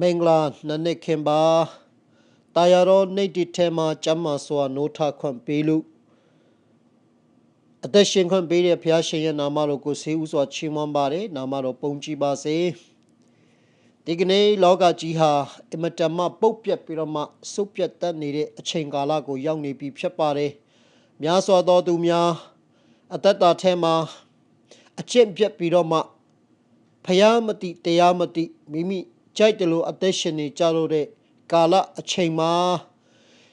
မင်္ဂလာနနစ်ခင်ပါတာယာရောနေတိထဲမှာကျမ်းမာစွာနိုးထခွင့်ပေးလို့အသက်ရှင်ခွင့်ပေးတဲ့ဘုရားရှင်ရဲ့နာမတော်ကိုဆေးဥစွာချီးမွမ်းပါတယ်နာမတော်ပုံကြည်ပါစေဒီကနေ့လောကကြီးဟာအမတမပုတ်ပြက်ပြီးတော့မှစုပ်ပြတ်တတ်နေတဲ့အချိန်ကာလကိုရောက်နေပြီဖြစ်ပါတယ်များစွာသောသူများအသက်တာထဲမှာအကျင့်ပြက်ပြီးတော့မှဖယားမတိတရားမတိမိမိ ကြိုက်တယ်လို့အသက်ရှင်နေကြလို့တဲ့ကာလအချိန်မှာ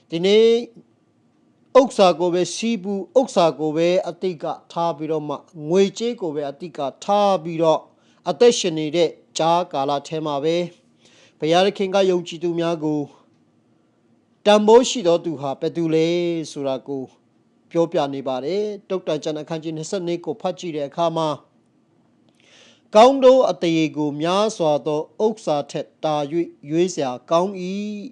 ဒီနေ့ဥစ္စာကိုပဲစီးပူဥစ္စာကိုပဲအတိတ်ကထားပြီးတော့မှငွေကြေးကိုပဲအတိတ်ကထားပြီးတော့အသက်ရှင်နေတဲ့ကြားကာလထဲမှာပဲဘုရားသခင်ကယုံကြည်သူများကိုတန်ဖိုးရှိသောသူဟာဘယ်သူလဲဆိုတာကို ပြောပြနေပါတယ်တုတ်တန်ကျန်အခန်းကြီး22ကိုဖတ်ကြည့်တဲ့အခါမှာ ကောင်းသောအတရေကိုများစွာသောဥစ္စာထက်တာ၍ရွေးစရာကောင်း၏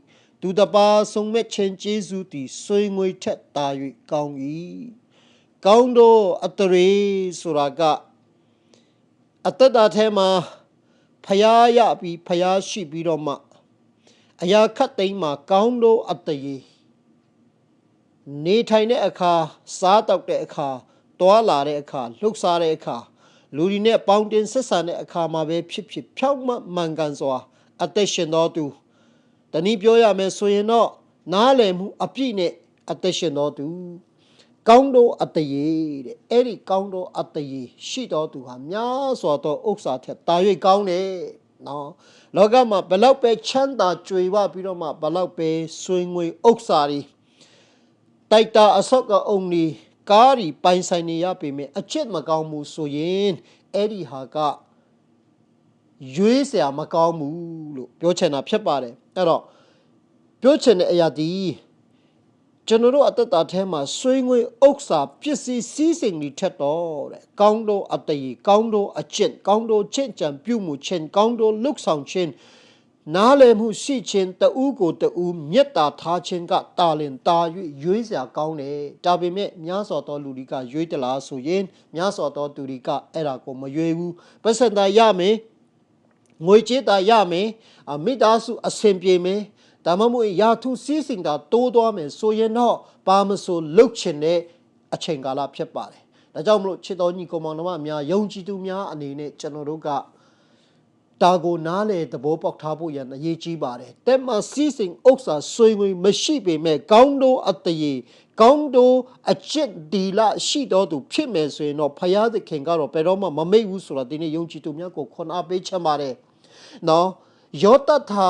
သူတပါဆုံးမဲ့ခြင်းကျေးဇူးသည်ဆွေငွေထက်တာ၍ကောင်း၏ကောင်းသောအတရေဆိုတာကအတ္တတာထဲမှာဖျားရပြီးဖျားရှိပြီးတော့မှအရာခတ်သိမ်းမှာကောင်းသောအတရေနေထိုင်တဲ့အခါစားတောက်တဲ့အခါတွာလာတဲ့အခါလှုပ်ရှားတဲ့အခါ လူဒီနဲ့ပေါင်းတင်ဆက်ဆံတဲ့အခါမှာပဲဖြစ်ဖြစ်ဖြောက်မှမှန်ကန်စွာ အသက်ရှင်တော်သူတနည်းပြောရမယ်ဆိုရင်တော့နားလည်မှုအပြည့်နဲ့အသက်ရှင်တော်သူကောင်းသောအတရေတဲ့အဲ့ဒီကောင်းသောအတရေရှိတော်သူဟာများစွာသောဥစ္စာထက်တာ၍ကောင်းတယ်နော်လောကမှာဘလောက်ပဲချမ်းသာကြွေဝပြီးတော့မှဘလောက်ပဲဆွေငွေဥစ္စာတွေတိုက်တာအဆော့ကအုံကြီး ကားကြီးပိုင်ဆိုင်နေရပေမဲ့အချစ်မကောင်းမှုဆိုရင်အဲ့ဒီဟာကရွေးစရာမကောင်းဘူးလို့ပြောချင်တာဖြစ်ပါတယ်အဲ့တော့ပြောချင်တဲ့အရာဒီကျွန်တော်တို့အတ္တတာထဲမှာဆွေးငွေဥစ္စာပစ္စည်းစည်းစိမ်တွေထက်တော့တဲ့ကောင်းသောအတ္တကြီးကောင်းသောအကျင့်ကောင်းသောချင့်ကြံပြုမှုခြင်းကောင်းသောလုဆောင်ခြင်း နားလည်မှုရှိခြင်းတဦးကိုတဦးမေတ္တာထားခြင်းကတာလင်တာ၍ရွေးစရာကောင်းတယ်ဒါပေမဲ့များစွာသောလူတွေကရွေးတလားဆိုရင်များစွာသောသူတွေကအဲ့ဒါကိုမရွေးဘူးပတ်စံတာရမယ်ငွေကြေးတာရမယ်မိသားစုအဆင်ပြေမယ်ဒါမှမဟုတ်ရာထူးစည်းစိမ်တာတိုးသွားမယ်ဆိုရင်တော့ဘာမဆိုလှုပ်ချင်တဲ့အချိန်ကာလဖြစ်ပါတယ်ဒါကြောင့်မလို့ချစ်တော်ညီကောင်မောင်နှမများယုံကြည်သူများအနေနဲ့ကျွန်တော်တို့က တာကိုနားလေသဘောပေါက်ထားဖို့ရန်အရေးကြီးပါတယ်။တက်မစီးစိမ်ဥစ္စာဆွေငွေမရှိပေမဲ့ကောင်းသောအတရေကောင်းသောအချစ်ဒီလရှိတော်သူဖြစ်မယ်ဆိုရင်တော့ဖယားသခင်ကတော့ဘယ်တော့မှမမိတ်ဘူးဆိုတာဒီနေ့ယုံကြည်သူများကိုခွန်အားပေးချင်ပါတယ်။နော်ယောတထာ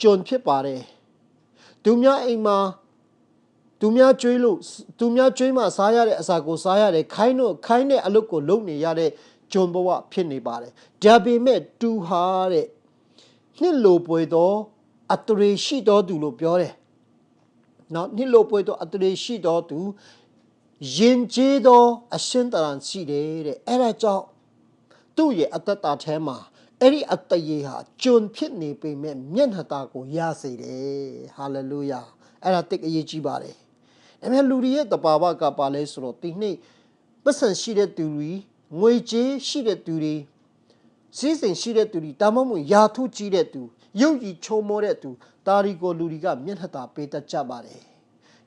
ကျွန်ဖြစ်ပါတယ်။သူများအိမ်မှာသူများကျွေးလို့သူများကျွေးမှစားရတဲ့အစာကိုစားရတယ်ခိုင်းတော့ခိုင်းတဲ့အလုပ်ကိုလုပ်နေရတဲ့ ဂျွန်ဘဝဖြစ်နေပါတယ်ဒါပေမဲ့တူဟာတဲ့နှစ်လိုပွေတော့အတရေရှိတော်သူလို့ပြောတယ်နော်နှစ်လိုပွေတော့အတရေရှိတော်သူယဉ်ကျေးသောအရှင်းတရံရှိတယ်တဲ့အဲ့ဒါကြောင့်သူ့ရဲ့အတ္တတာထဲမှာအဲ့ဒီအတ္တရေဟာကျွန်ဖြစ်နေပေမဲ့မျက်နှာตาကိုရစေတယ်ဟာလေလုယာအဲ့ဒါတိတ်အရေးကြီးပါတယ်ဒါပေမဲ့လူတွေရဲ့တဘာဝကပါလဲဆိုတော့ဒီနေ့ပတ်စံရှိတဲ့သူတွေ ငွေကြေးရှိတဲ့သူတွေစီးစိမ်ရှိတဲ့သူတွေတာမမှုယာထုကြီးတဲ့သူရုပ်ကြီးချုံမောတဲ့သူတာရီကိုလူတွေကမျက်နှာသာပေးတတ်ကြပါတယ်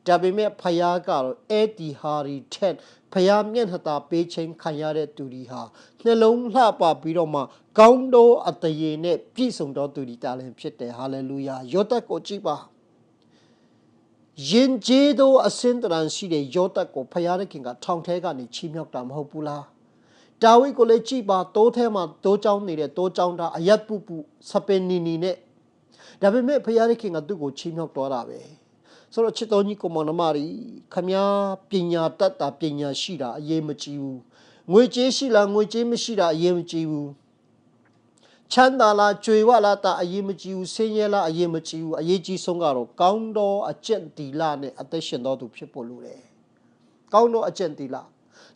ဒါပေမဲ့ဖယားကတော့အဲ့ဒီဟာရီထက်ဖယားမျက်နှာသာပေးခြင်းခံရတဲ့သူတွေဟာနှလုံးလှပပြီးတော့မှကောင်းသောအတရေနဲ့ပြည့်စုံသောသူတွေတာလည်းဖြစ်တယ်ဟာလေလုယာယောသတ်ကိုကြည့်ပါယင်ကျေးသောအစင်တရန်ရှိတဲ့ယောသတ်ကိုဖယားခင်ကထောင်ထဲကနေချီးမြှောက်တာမဟုတ်ဘူးလား ဒါဝိဒ်ကိုလည်းကြည်ပါတိုးထဲမှာတိုးချောင်းနေတဲ့တိုးချောင်းသားအယတ်ပုပုစပင်နီနီနဲ့ဒါပေမဲ့ဖယားခင်ကသူ့ကိုချီးမြှောက်တော်တာပဲဆိုတော့ချစ်တော်ကြီးကိုမောင်နှမတွေခမညာပညာတတ်တာပညာရှိတာအရေးမကြီးဘူးငွေကြေးရှိလားငွေကြေးမရှိတာအရေးမကြီးဘူးချမ်းသာလားကြွေဝလားတာအရေးမကြီးဘူးဆင်းရဲလားအရေးမကြီးဘူးအရေးကြီးဆုံးကတော့ကောင်းသောအကျင့်တီလာနဲ့အသက်ရှင်တော်သူဖြစ်ဖို့လိုတယ်ကောင်းသောအကျင့်တီလာ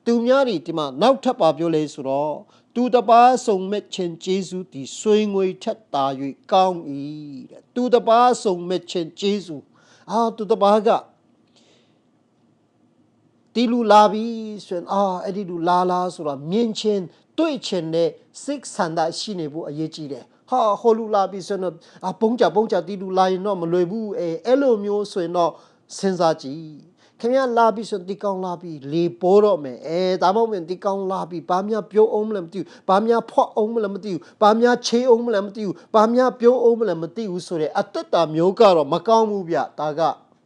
သူများတွေဒီမှာနောက်ထပ်ပါပြောလဲဆိုတော့သူတပားဆုံမဲ့ခြင်းကျေးဇူးဒီဆွေငွေထက်တာ၍ကောင်း၏တဲ့သူတပားဆုံမဲ့ခြင်းကျေးဇူးအာသူတပားကတီလူလာပြီဆိုရင်အာအဲ့ဒီလူလာလာဆိုတော့မြင်ချင်းတွေ့ချင်းနဲ့စိတ်ဆန္ဒရှိနေဖို့အရေးကြီးတယ်ဟာဟိုလူလာပြီဆိုတော့အပုံကြပုံကြတီလူလာရင်တော့မလွယ်ဘူးအဲအဲ့လိုမျိုးဆိုရင်တော့စဉ်းစားကြည့် ခင်ဗျာလာပြီဆိုဒီကောင်လာပြီလေပိုးတော့မယ်အဲဒါမှမဟုတ်ဒီကောင်လာပြီဘာများပြောအောင်မလဲမသိဘူးဘာများဖွက်အောင်မလဲမသိဘူးဘာများချေးအောင်မလဲမသိဘူးဘာများပြောအောင်မလဲမသိဘူးဆိုတဲ့အတ္တတာမျိုးကတော့မကောင်းဘူးဗျဒါက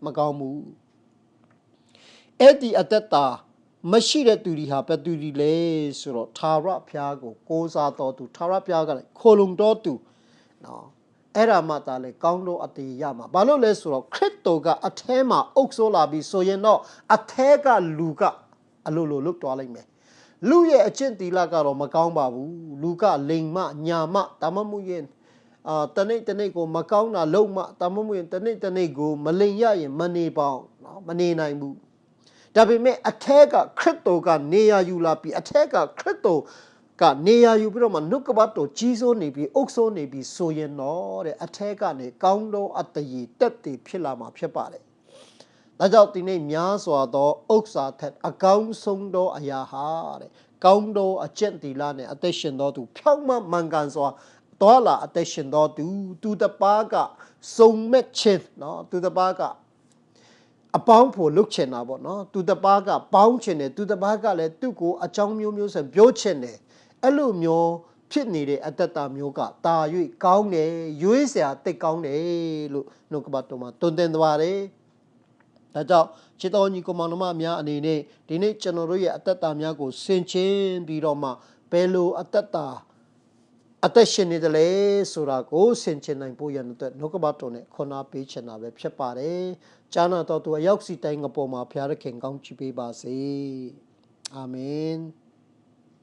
မကောင်းဘူးအဲ့ဒီအတ္တတာမရှိတဲ့သူတွေဟာဘယ်သူတွေလဲဆိုတော့သာရဖျားကိုကိုးစားတော်သူသာရဖျားကလည်းခိုလုံတော်သူနော် အဲ့ဒါမှသာလေကောင်းတော့အတေရမှာဘာလို့လဲဆိုတော့ခရစ်တော်ကအแทမှာအုပ်ဆိုးလာပြီးဆိုရင်တော့အแทကလူကအလိုလိုလွတ်သွားလိမ့်မယ်လူရဲ့အကျင့်တီလကတော့မကောင်းပါဘူးလူကလိန်မညာမတမမှုရင်အာတနေ့တနေ့ကိုမကောင်းတာလုံးမတမမှုရင်တနေ့တနေ့ကိုမလိန်ရရင်မနေပေါင်းနော်မနေနိုင်ဘူး ဒါပေမဲ့အထက်ကခရစ်တော်ကနေရာယူလာပြီးအထက်ကခရစ်တော် ကနေရာယူပြီးတော့မှနှုတ်ကပတ်တော်ကြီးစိုးနေပြီးအုပ်စိုးနေပြီးဆိုရင်တော့တဲ့အထက်ကနေကောင်းသောအတ္တရတက်တည်ဖြစ်လာမှာဖြစ်ပါတယ်။ဒါကြောင့်ဒီနေ့များစွာသောဥစ္စာထက်အကောင်းဆုံးသောအရာဟာတဲ့ကောင်းသောအကျင့်တီလာနဲ့အသက်ရှင်တော်သူဖြောင့်မတ်မှန်ကန်စွာတော်လာအသက်ရှင်တော်သူသူတပားကစုံမဲ့ခြင်းနော်သူတပားကအပေါင်းဖို့လုပ်ချင်တာပေါ့နော်သူတပားကပေါင်းချင်တယ်သူတပားကလည်းသူ့ကိုအကြောင်းမျိုးမျိုးဆိုပြောချင်တယ် အဲ့လိုမျိုးဖြစ်နေတဲ့အတ္တတာမျိုးကတာ၍ကောင်းတယ်ရွေးစရာတိတ်ကောင်းတယ်လို့နှုတ်ကပတ်တော်မှာတွင်တင်သွားတယ်ဒါကြောင့်ချစ်တော်ညီကောင်မတော်မများအနေနဲ့ဒီနေ့ကျွန်တော်တို့ရဲ့အတ္တတာများကိုဆင်ခြင်ပြီးတော့မှဘယ်လိုအတ္တတာအသက်ရှင်နေတယ်လေဆိုတာကိုဆင်ခြင်နိုင်ဖို့ရတဲ့အတွက်နှုတ်ကပတ်တော်နဲ့ခွန်အားပေးချင်တာပဲဖြစ်ပါတယ်။ကျမ်းတော်သူအရောက်စီတိုင်းကပေါ်မှာဖျားရခင်ကောင်းချီးပေးပါစေ။အာမင်။